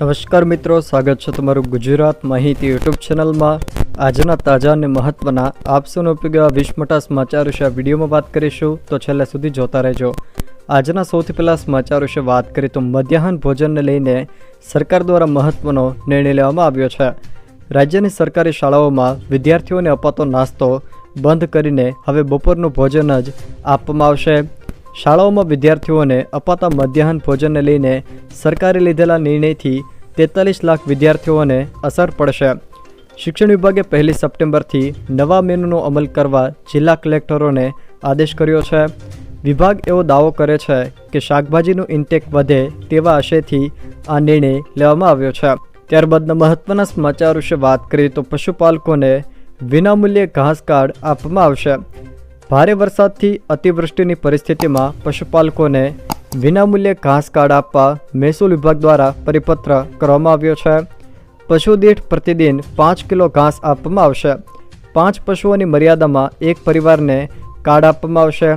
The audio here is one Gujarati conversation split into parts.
નમસ્કાર મિત્રો, સ્વાગત છે તમારું ગુજરાત માહિતી યુટ્યુબ ચેનલમાં. આજના તાજા અને મહત્વના આપસોનો ઉપયોગ એવા વીસ મોટા સમાચાર વિશે આ વિડીયોમાં વાત કરીશું. તો છેલ્લે સુધી જોતા રહેજો. આજના સૌથી પહેલાં સમાચાર વિશે વાત કરીએ તો મધ્યાહન ભોજનને લઈને સરકાર દ્વારા મહત્વનો નિર્ણય લેવામાં આવ્યો છે. રાજ્યની સરકારી શાળાઓમાં વિદ્યાર્થીઓને અપાતો નાસ્તો બંધ કરીને હવે બપોરનું ભોજન જ આપવામાં આવશે. શાળાઓમાં વિદ્યાર્થીઓને અપાતા મધ્યાહન ભોજનને લઈને સરકારે લીધેલા નિર્ણયથી તેતાલીસ લાખ વિદ્યાર્થીઓને અસર પડશે. શિક્ષણ વિભાગે પહેલી સપ્ટેમ્બરથી નવા મેનુનો અમલ કરવા જિલ્લા કલેક્ટરોને આદેશ કર્યો છે. વિભાગ એવો દાવો કરે છે કે શાકભાજીનું ઇન્ટેક વધે તેવા આશયથી આ નિર્ણય લેવામાં આવ્યો છે. ત્યારબાદના મહત્વના સમાચાર વિશે વાત કરીએ તો પશુપાલકોને વિનામૂલ્યે ઘાસ કાર્ડ આપવામાં આવશે. ભારે વરસાદથી અતિવૃષ્ટિની પરિસ્થિતિમાં પશુપાલકોને વિનામૂલ્યે ઘાસ કાર્ડ આપવા મહેસૂલ વિભાગ દ્વારા પરિપત્ર કરવામાં આવ્યો છે. પશુ દીઠ પ્રતિદિન પાંચ કિલો ઘાસ આપવામાં આવશે. પાંચ પશુઓની મર્યાદામાં એક પરિવારને કાર્ડ આપવામાં આવશે.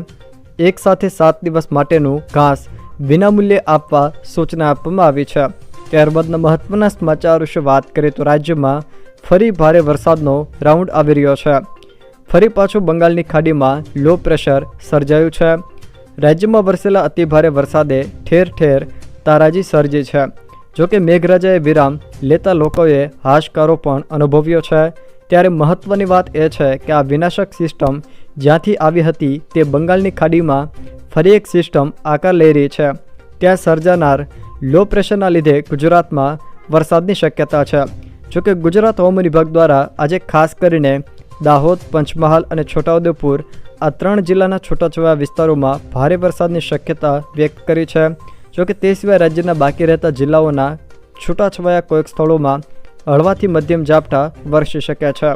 એક સાથે સાત દિવસ માટેનું ઘાસ વિનામૂલ્યે આપવા સૂચના આપવામાં આવી છે. ત્યારબાદના મહત્વના સમાચાર વિશે વાત કરીએ તો રાજ્યમાં ફરી ભારે વરસાદનો રાઉન્ડ આવી રહ્યો છે. ફરી પાછું બંગાળની ખાડીમાં લો પ્રેશર સર્જાયું છે. રાજ્યમાં વરસેલા અતિભારે વરસાદે ઠેર ઠેર તારાજી સર્જી છે. જોકે મેઘરાજાએ વિરામ લેતા લોકોએ હાશકારો પણ અનુભવ્યો છે. ત્યારે મહત્ત્વની વાત એ છે કે આ વિનાશક સિસ્ટમ જ્યાંથી આવી હતી તે બંગાળની ખાડીમાં ફરી એક સિસ્ટમ આકાર લઈ રહી છે. ત્યાં સર્જાનાર લો પ્રેશરના લીધે ગુજરાતમાં વરસાદની શક્યતા છે. જોકે ગુજરાત હવામાન વિભાગ દ્વારા આજે ખાસ કરીને દાહોદ, પંચમહાલ અને છોટાઉદેપુર આ ત્રણ જિલ્લાના છૂટાછવાયા વિસ્તારોમાં ભારે વરસાદની શક્યતા વ્યક્ત કરી છે. જોકે તે સિવાય રાજ્યના બાકી રહેતા જિલ્લાઓના છૂટાછવાયા કોઈક સ્થળોમાં હળવાથી મધ્યમ ઝાપટા વરસી શક્યા છે.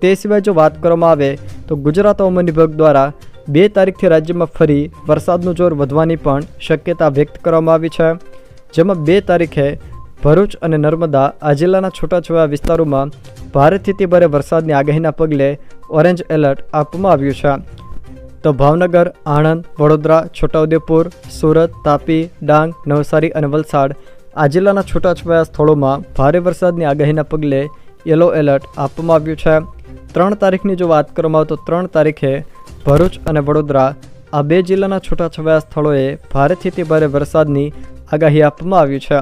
તે- સિવાય જો વાત કરવામાં આવે તો ગુજરાત હવામાન વિભાગ દ્વારા બે તારીખથી રાજ્યમાં ફરી વરસાદનું જોર વધવાની પણ શક્યતા વ્યક્ત કરવામાં આવી છે. જેમાં બે તારીખે ભરૂચ અને નર્મદા આ જિલ્લાના છૂટાછવાયા વિસ્તારોમાં ભારેથી તે ભારે વરસાદની આગાહીના પગલે ઓરેન્જ એલર્ટ આપવામાં આવ્યું છે. તો ભાવનગર, આણંદ, વડોદરા, છોટાઉદેપુર, સુરત, તાપી, ડાંગ, નવસારી અને વલસાડ આ જિલ્લાના છૂટાછવાયા સ્થળોમાં ભારે વરસાદની આગાહીના પગલે યલો એલર્ટ આપવામાં આવ્યું છે. ત્રણ તારીખની જો વાત કરવામાં આવે તો ત્રણ તારીખે ભરૂચ અને વડોદરા આ બે જિલ્લાના છૂટાછવાયા સ્થળોએ ભારેથી તે ભારે વરસાદની આગાહી આપવામાં આવી છે.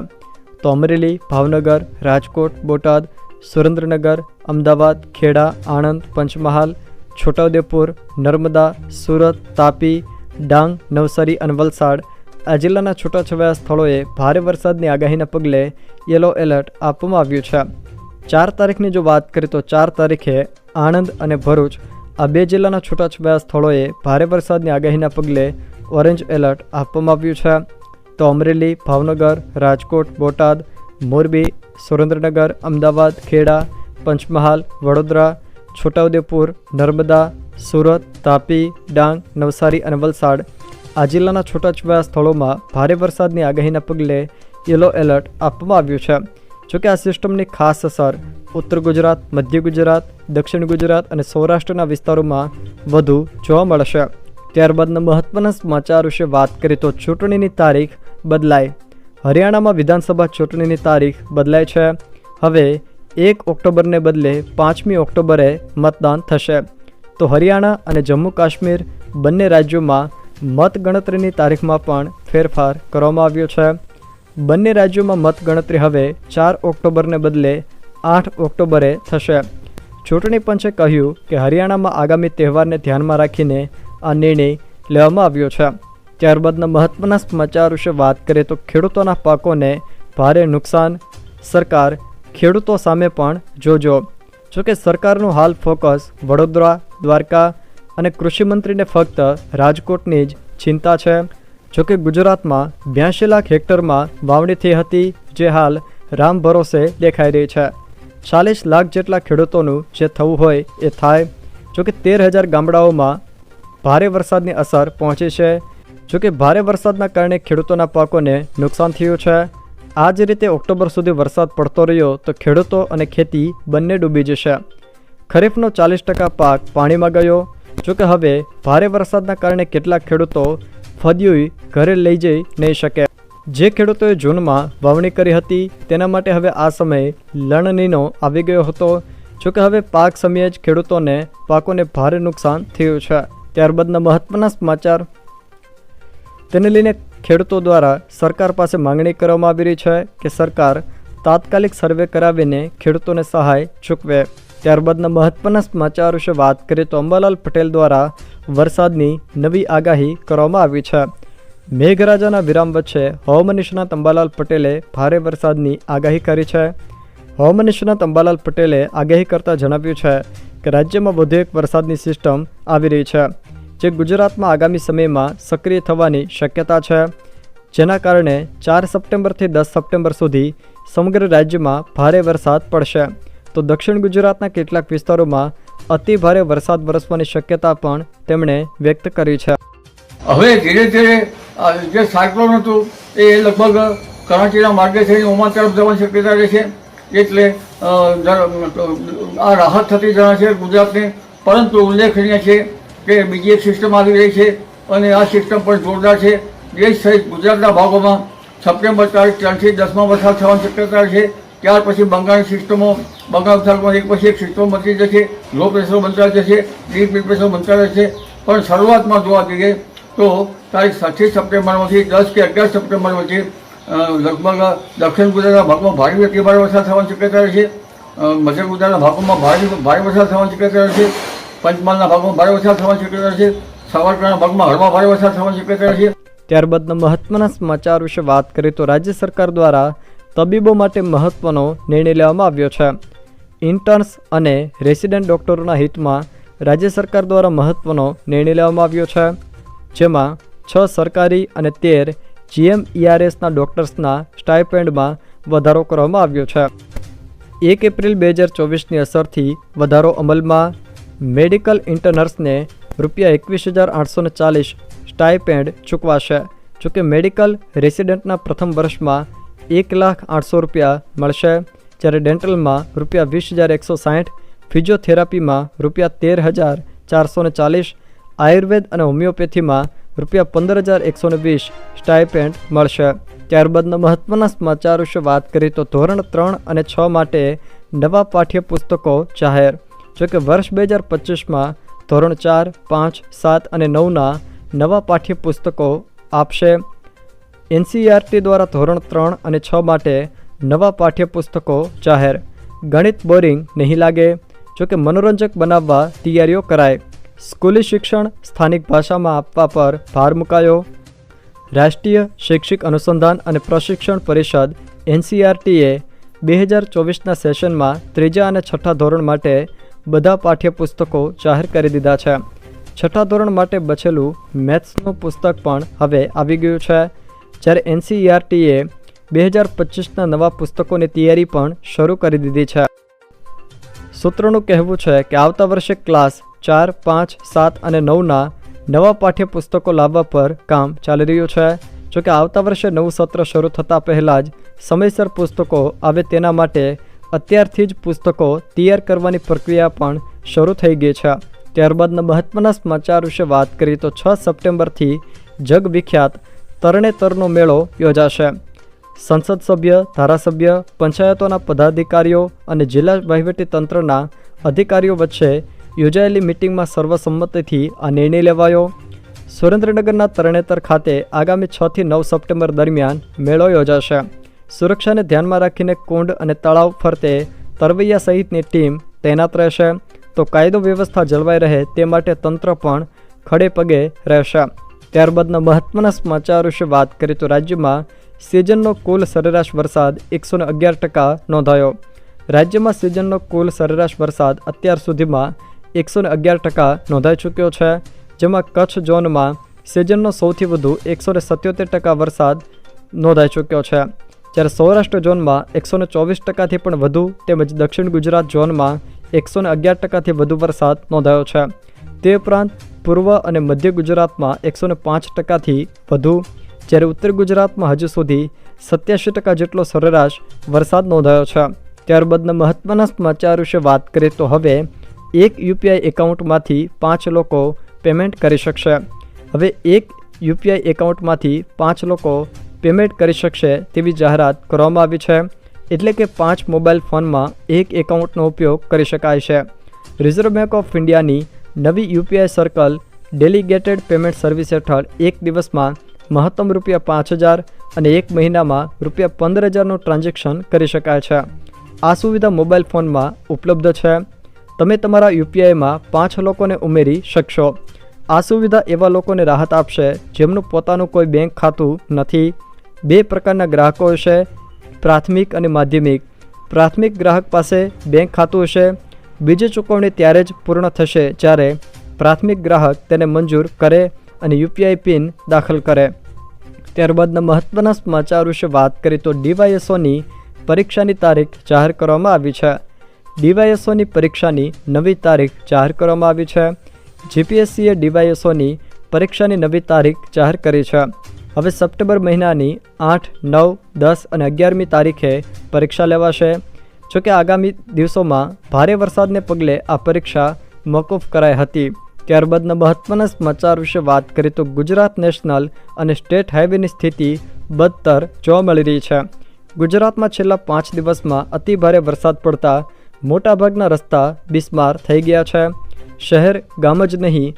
તો અમરેલી, ભાવનગર, રાજકોટ, બોટાદ સુરેન્દ્રનગર, અમદાવાદ, ખેડા, આણંદ, પંચમહાલ, છોટાઉદેપુર, નર્મદા, સુરત, તાપી, ડાંગ, નવસારી અને વલસાડ આ જિલ્લાના છૂટાછવાયા સ્થળોએ ભારે વરસાદની આગાહીના પગલે યલો એલર્ટ આપવામાં આવ્યું છે. ચાર તારીખની જો વાત કરીએ તો ચાર તારીખે આણંદ અને ભરૂચ આ બે જિલ્લાના છૂટાછવાયા સ્થળોએ ભારે વરસાદની આગાહીના પગલે ઓરેન્જ એલર્ટ આપવામાં આવ્યું છે. તો અમરેલી, ભાવનગર, રાજકોટ, બોટાદ, મોરબી સુરેન્દ્રનગર, અમદાવાદ, ખેડા, પંચમહાલ, વડોદરા, છોટાઉદેપુર, નર્મદા, સુરત, તાપી, ડાંગ, નવસારી અને વલસાડ. આ જિલ્લાના છૂટાછવાયા સ્થળોમાં ભારે વરસાદની આગાહીના પગલે યલો એલર્ટ આપવામાં આવ્યું છે. જોકે આ સિસ્ટમની ખાસ અસર ઉત્તર ગુજરાત, મધ્ય ગુજરાત, દક્ષિણ ગુજરાત અને સૌરાષ્ટ્રના વિસ્તારોમાં વધુ જોવા મળશે. ત્યારબાદના મહત્વના સમાચાર વિશે વાત કરીએ તો ચૂંટણીની તારીખ બદલાય હરિયાણામાં વિધાનસભા ચૂંટણીની તારીખ બદલાય છે. હવે એક ઓક્ટોબરને બદલે પાંચમી ઓક્ટોબરે મતદાન થશે. તો હરિયાણા અને જમ્મુ કાશ્મીર બંને રાજ્યોમાં મતગણતરીની તારીખમાં પણ ફેરફાર કરવામાં આવ્યો છે. બંને રાજ્યોમાં મતગણતરી હવે ચાર ઓક્ટોબરને બદલે આઠ ઓક્ટોબરે થશે. ચૂંટણી પંચે કહ્યું કે હરિયાણામાં આગામી તહેવારને ધ્યાનમાં રાખીને આ નિર્ણય લેવામાં આવ્યો છે. ત્યારબાદના મહત્વના સમાચાર વિશે વાત કરીએ તો ખેડૂતોના પાકોને ભારે નુકસાન, સરકાર ખેડૂતો સામે પણ જોજો. જોકે સરકારનું હાલ ફોકસ વડોદરા, દ્વારકા અને કૃષિમંત્રીને ફક્ત રાજકોટની જ ચિંતા છે. જોકે ગુજરાતમાં બ્યાસી લાખ હેક્ટરમાં વાવણી થઈ હતી, જે હાલ રામ ભરોસે દેખાઈ રહી છે. ચાલીસ લાખ જેટલા ખેડૂતોનું જે થવું હોય એ થાય. જોકે તેર હજાર ગામડાઓમાં ભારે વરસાદની અસર પહોંચી છે. જોકે ભારે વરસાદના કારણે ખેડૂતોના પાકોને નુકસાન થયું છે. આ જ રીતે ઓક્ટોબર સુધી વરસાદ પડતો રહ્યો તો ખેડૂતો અને ખેતી બંને ડૂબી જશે. ખરીફનો ચાલીસ ટકા પાક પાણીમાં ગયો. જોકે હવે ભારે વરસાદના કારણે કેટલાક ખેડૂતો ફદ્યુઈ ઘરે લઈ જઈ નહીં શકે. જે ખેડૂતોએ જૂનમાં વાવણી કરી હતી તેના માટે હવે આ સમયે લણણીનો આવી ગયો હતો. જોકે હવે પાક સમયે જ ખેડૂતોને પાકોને ભારે નુકસાન થયું છે. ત્યારબાદના મહત્વના સમાચાર તેને લઈને ખેડૂતો દ્વારા સરકાર પાસે માંગણી કરવામાં આવી રહી છે કે સરકાર તાત્કાલિક સર્વે કરાવીને ખેડૂતોને સહાય ચૂકવે. ત્યારબાદના મહત્વના સમાચાર વિશે વાત કરીએ તો અંબાલાલ પટેલ દ્વારા વરસાદની નવી આગાહી કરવામાં આવી છે. મેઘરાજાના વિરામ વચ્ચે હવામાન નિષ્ણાત અંબાલાલ પટેલે ભારે વરસાદની આગાહી કરી છે. હવામાન નિષ્ણાત અંબાલાલ પટેલે આગાહી કરતાં જણાવ્યું છે કે રાજ્યમાં વધુ એક વરસાદની સિસ્ટમ આવી રહી છે. જે ગુજરાતમાં આગામી સમયમાં સક્રિય થવાની શક્યતા છે. જેના કારણે ચાર સપ્ટેમ્બરથી દસ સપ્ટેમ્બર સુધી સમગ્ર રાજ્યમાં ભારે વરસાદ પડશે. તો દક્ષિણ ગુજરાતના કેટલાક વિસ્તારોમાં અતિ ભારે વરસાદ વરસવાની શક્યતા પણ તેમણે વ્યક્ત કરી છે. હવે ધીરે ધીરે જે સાયક્લોન હતું, એ લગભગ કરાંચીના માર્ગે થઈને ઓમાન તરફ જવાની શક્યતા રહે છે. એટલે આ રાહત થતી જણાશે છે ગુજરાતને. પરંતુ ઉલ્લેખનીય છે કે બીજી એક સિસ્ટમ આવી રહી છે અને આ સિસ્ટમ પણ જોરદાર છે. દેશ સહિત ગુજરાતના ભાગોમાં સપ્ટેમ્બર તારીખ ત્રણથી દસમાં વરસાદ થવાની શક્યતા છે. ત્યાર પછી બંગાળની સિસ્ટમો બંગાળ વિસ્તારમાં એક પછી એક સિસ્ટમ બનતી જશે લો પ્રેશર બનતા જશે ડીપ પ્રેશર બનતા જશે. પણ શરૂઆતમાં જોવા જઈએ તો તારીખ સાતથી સપ્ટેમ્બરમાંથી દસ કે અગિયાર સપ્ટેમ્બર વચ્ચે લગભગ દક્ષિણ ગુજરાતના ભાગમાં ભારે વ્યક્તિ ભારે વરસાદ થવાની શક્યતા છે મધ્ય ગુજરાતના ભાગોમાં ભારે ભારે વરસાદ થવાની શક્યતા રહેશે. પંચમહાલના ભાગમાં ભારે વરસાદ થવાની શક્યતા છે. સાવરકરના ભાગમાં હળવા ભારે વરસાદ થવાની શક્યતા છે. ત્યારબાદના મહત્વના સમાચાર વિશે વાત કરીએ તો રાજ્ય સરકાર દ્વારા તબીબો માટે મહત્વનો નિર્ણય લેવામાં આવ્યો છે. ઇન્ટર્ન્સ અને રેસિડેન્ટ ડોક્ટરોના હિતમાં રાજ્ય સરકાર દ્વારા મહત્વનો નિર્ણય લેવામાં આવ્યો છે. જેમાં છ સરકારી અને તેર જીએમઈઆરએસના ડોક્ટર્સના સ્ટાઇપેન્ડમાં વધારો કરવામાં આવ્યો છે. એક એપ્રિલ બે હજાર ચોવીસની અસરથી વધારો અમલમાં મેડિકલ ઇન્ટર્નર્સને રૂપિયા એકવીસ હજાર આઠસોને ચાલીસ સ્ટાઇપેન્ડ ચૂકવાશે. જોકે મેડિકલ રેસિડેન્ટના પ્રથમ વર્ષમાં એક લાખ આઠસો રૂપિયા મળશે, જ્યારે ડેન્ટલમાં રૂપિયા વીસ હજાર એકસો સાઠ, ફિઝિયોથેરાપીમાં રૂપિયા તેર હજાર ચારસો ચાલીસ, આયુર્વેદ અને હોમિયોપેથીમાં રૂપિયા પંદર હજાર એકસો વીસ સ્ટાઇપેન્ડ મળશે. ત્યારબાદના મહત્ત્વના સમાચાર વિશે વાત કરીએ તો ધોરણ ત્રણ અને છ માટે નવા પાઠ્યપુસ્તકો જાહેર જોકે વર્ષ બે હજાર પચીસમાં ધોરણ ચાર, પાંચ, સાત અને નવના નવા પાઠ્યપુસ્તકો આપશે. એનસીઆરટી દ્વારા ધોરણ ત્રણ અને છ માટે નવા પાઠ્યપુસ્તકો જાહેર. ગણિત બોરિંગ નહીં લાગે. જોકે મનોરંજક બનાવવા તૈયારીઓ કરાય સ્કૂલી શિક્ષણ સ્થાનિક ભાષામાં આપવા પર ભાર મુકાયો. રાષ્ટ્રીય શૈક્ષિક અનુસંધાન અને પ્રશિક્ષણ પરિષદ એનસીઆરટીએ બે હજાર ચોવીસના સેશનમાં ત્રીજા અને છઠ્ઠા ધોરણ માટે બધા પાઠ્યપુસ્તકો જાહેર કરી દીધા છે. છઠ્ઠા ધોરણ માટે બચેલું મેથ્સનું પુસ્તક પણ હવે આવી ગયું છે. જ્યારે એનસીઈઆરટીએ બે હજાર પચીસના નવા પુસ્તકોની તૈયારી પણ શરૂ કરી દીધી છે. સૂત્રોનું કહેવું છે કે આવતા વર્ષે ક્લાસ ચાર, પાંચ, સાત અને નવના નવા પાઠ્યપુસ્તકો લાવવા પર કામ ચાલી રહ્યું છે. જોકે આવતા વર્ષે નવું સત્ર શરૂ થતાં પહેલાં જ સમયસર પુસ્તકો આવે તેના માટે અત્યારથી જ પુસ્તકો તૈયાર કરવાની પ્રક્રિયા પણ શરૂ થઈ ગઈ છે. ત્યારબાદના મહત્વના સમાચાર વિશે વાત કરીએ તો છ સપ્ટેમ્બરથી જગવિખ્યાત તરણેતરનો મેળો યોજાશે. સંસદ સભ્ય, ધારાસભ્ય, પંચાયતોના પદાધિકારીઓ અને જિલ્લા વહીવટીતંત્રના અધિકારીઓ વચ્ચે યોજાયેલી મિટિંગમાં સર્વસંમતિથી આ નિર્ણય લેવાયો. સુરેન્દ્રનગરના તરણેતર ખાતે આગામી છથી નવ સપ્ટેમ્બર દરમિયાન મેળો યોજાશે. સુરક્ષાને ધ્યાનમાં રાખીને કુંડ અને તળાવ ફરતે તરવૈયા સહિતની ટીમ તૈનાત રહેશે. તો કાયદો વ્યવસ્થા જળવાઈ રહે તે માટે તંત્ર પણ ખડે પગે રહેશે. ત્યારબાદના મહત્વના સમાચાર વિશે વાત કરીએ તો રાજ્યમાં સિઝનનો કુલ સરેરાશ વરસાદ એકસો અગિયાર ટકા નોંધાયો. રાજ્યમાં સિઝનનો કુલ સરેરાશ વરસાદ અત્યાર સુધીમાં એકસો અગિયાર ટકા નોંધાઈ ચૂક્યો છે, જેમાં કચ્છ ઝોનમાં સિઝનનો સૌથી વધુ એકસો સત્યોતેર ટકા વરસાદ નોંધાઈ ચૂક્યો છે. જ્યારે સૌરાષ્ટ્ર ઝોનમાં એકસો ને ચોવીસ ટકાથી પણ વધુ તેમજ દક્ષિણ ગુજરાત ઝોનમાં એકસો ને અગિયાર ટકાથી વધુ વરસાદ નોંધાયો છે. તે ઉપરાંત પૂર્વ અને મધ્ય ગુજરાતમાં એકસો ને પાંચ ટકાથી વધુ, જ્યારે ઉત્તર ગુજરાતમાં હજુ સુધી સત્યાસી ટકા જેટલો સરેરાશ વરસાદ નોંધાયો છે. ત્યારબાદના મહત્ત્વના સમાચાર વિશે વાત કરીએ તો હવે એક યુપીઆઈ એકાઉન્ટમાંથી પાંચ લોકો પેમેન્ટ કરી શકશે. હવે એક યુપીઆઈ એકાઉન્ટમાંથી પાંચ લોકો પેમેન્ટ કરી શકશે તેવી જાહેરાત કરવામાં આવી છે. એટલે કે પાંચ મોબાઈલ ફોનમાં એક એકાઉન્ટનો ઉપયોગ કરી શકાય છે. રિઝર્વ બેંક ઓફ ઇન્ડિયાની નવી UPI circle delegated payment service હેઠળ એક દિવસમાં મહત્તમ રૂપિયા પાંચ હજાર અને એક મહિનામાં રૂપિયા પંદર હજારનું ટ્રાન્ઝેક્શન કરી શકાય છે. આ સુવિધા મોબાઈલ ફોનમાં ઉપલબ્ધ છે. તમે તમારા યુપીઆઈમાં પાંચ લોકોને ઉમેરી શકશો. આ સુવિધા એવા લોકોને રાહત આપશે જેમનું પોતાનું કોઈ બેંક ખાતું નથી બે પ્રકારના ગ્રાહકો હશે, પ્રાથમિક અને માધ્યમિક. પ્રાથમિક ગ્રાહક પાસે બેંક ખાતું હશે, બીજી ચૂકવણી ત્યારે જ પૂર્ણ થશે જ્યારે પ્રાથમિક ગ્રાહક તેને મંજૂર કરે અને યુપીઆઈ પિન દાખલ કરે. ત્યારબાદના મહત્ત્વના સમાચાર વિશે વાત કરીએ તો ડીવાયએસઓની પરીક્ષાની તારીખ જાહેર કરવામાં આવી છે. ડીવાયએસઓની પરીક્ષાની નવી તારીખ જાહેર કરવામાં આવી છે. જીપીએસસીએ ડીવાયએસઓની પરીક્ષાની નવી તારીખ જાહેર કરી છે. હવે સપ્ટેમ્બર મહિનાની આઠ, નવ, દસ અને અગિયારમી તારીખે પરીક્ષા લેવાશે. જોકે આગામી દિવસોમાં ભારે વરસાદને પગલે આ પરીક્ષા મોકૂફ કરાઈ હતી. ત્યારબાદના મહત્ત્વના સમાચાર વિશે વાત કરીએ તો ગુજરાત નેશનલ અને સ્ટેટ હાઈવેની સ્થિતિ બદતર જોવા મળી રહી છે. ગુજરાતમાં છેલ્લા પાંચ દિવસમાં અતિભારે વરસાદ પડતા મોટાભાગના રસ્તા બિસ્માર થઈ ગયા છે. શહેર ગામ જ નહીં,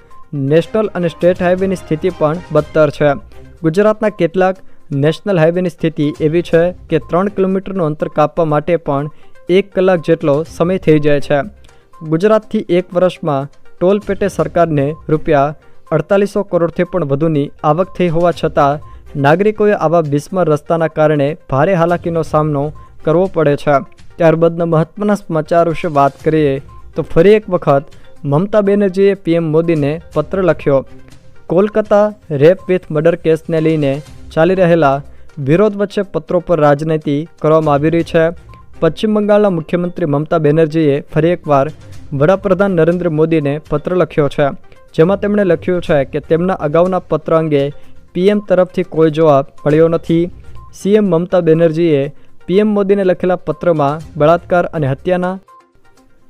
નેશનલ અને સ્ટેટ હાઈવેની સ્થિતિ પણ બદતર છે. ગુજરાતના કેટલાક નેશનલ હાઈવેની સ્થિતિ એવી છે કે ત્રણ કિલોમીટરનું અંતર કાપવા માટે પણ એક કલાક જેટલો સમય થઈ જાય છે. ગુજરાતથી એક વર્ષમાં ટોલ પેટે સરકારને રૂપિયા અડતાલીસો કરોડથી પણ વધુની આવક થઈ હોવા છતાં, નાગરિકોએ આવા બિસ્માર રસ્તાના કારણે ભારે હાલાકીનો સામનો કરવો પડે છે. ત્યારબાદના મહત્ત્વના સમાચાર વિશે વાત કરીએ તો ફરી એક વખત મમતા બેનર્જીએ પીએમ મોદીને પત્ર લખ્યો. કોલકાતા રેપ વિથ મર્ડર કેસને લઈને ચાલી રહેલા વિરોધ વચ્ચે પત્રો પર રાજનીતિ કરવામાં આવી રહી છે. પશ્ચિમ બંગાળના મુખ્યમંત્રી મમતા બેનર્જીએ ફરી એકવાર વડાપ્રધાન નરેન્દ્ર મોદીને પત્ર લખ્યો છે, જેમાં તેમણે લખ્યું છે કે તેમના અગાઉના પત્ર અંગે પીએમ તરફથી કોઈ જવાબ મળ્યો નથી. સીએમ મમતા બેનર્જીએ પીએમ મોદીને લખેલા પત્રમાં બળાત્કાર અને હત્યાના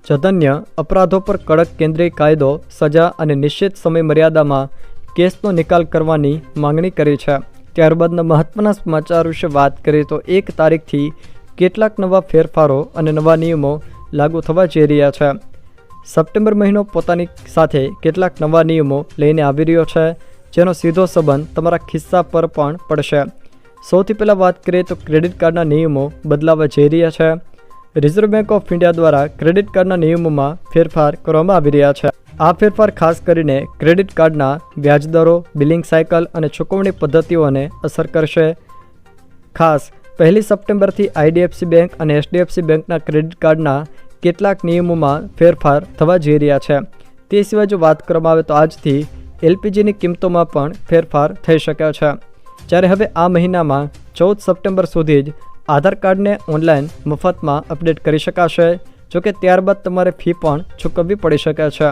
જધન્ય અપરાધો પર કડક કેન્દ્રીય કાયદો, સજા અને નિશ્ચિત સમય મર્યાદામાં કેસનો નિકાલ કરવાની માંગણી કરી છે. ત્યારબાદના મહત્ત્વના સમાચાર વિશે વાત કરીએ તો એક તારીખથી કેટલાક નવા ફેરફારો અને નવા નિયમો લાગુ થવા જઈ રહ્યા છે. સપ્ટેમ્બર મહિનો પોતાની સાથે કેટલાક નવા નિયમો લઈને આવી રહ્યો છે, જેનો સીધો સંબંધ તમારા ખિસ્સા પર પણ પડશે. સૌથી પહેલાં વાત કરીએ તો ક્રેડિટ કાર્ડના નિયમો બદલાવા જઈ રહ્યા છે. રિઝર્વ બેંક ઓફ ઇન્ડિયા દ્વારા ક્રેડિટ કાર્ડના નિયમોમાં ફેરફાર કરવામાં આવી રહ્યા છે. આ ફેરફાર ખાસ કરીને ક્રેડિટ કાર્ડના વ્યાજદરો, બિલિંગ સાયકલ અને ચૂકવણી પદ્ધતિઓને અસર કરશે. ખાસ, પહેલી સપ્ટેમ્બરથી આઈડીએફસી બેંક અને એચડીએફસી બેંકના ક્રેડિટ કાર્ડના કેટલાક નિયમોમાં ફેરફાર થવા જઈ રહ્યા છે. તે સિવાય જો વાત કરવામાં આવે તો આજથી એલપીજીની કિંમતોમાં પણ ફેરફાર થઈ શક્યો છે. જ્યારે હવે આ મહિનામાં ચૌદ સપ્ટેમ્બર સુધી જ આધાર કાર્ડને ઓનલાઈન મફતમાં અપડેટ કરી શકાશે, જોકે ત્યારબાદ તમારે ફી પણ ચૂકવવી પડી શકે છે.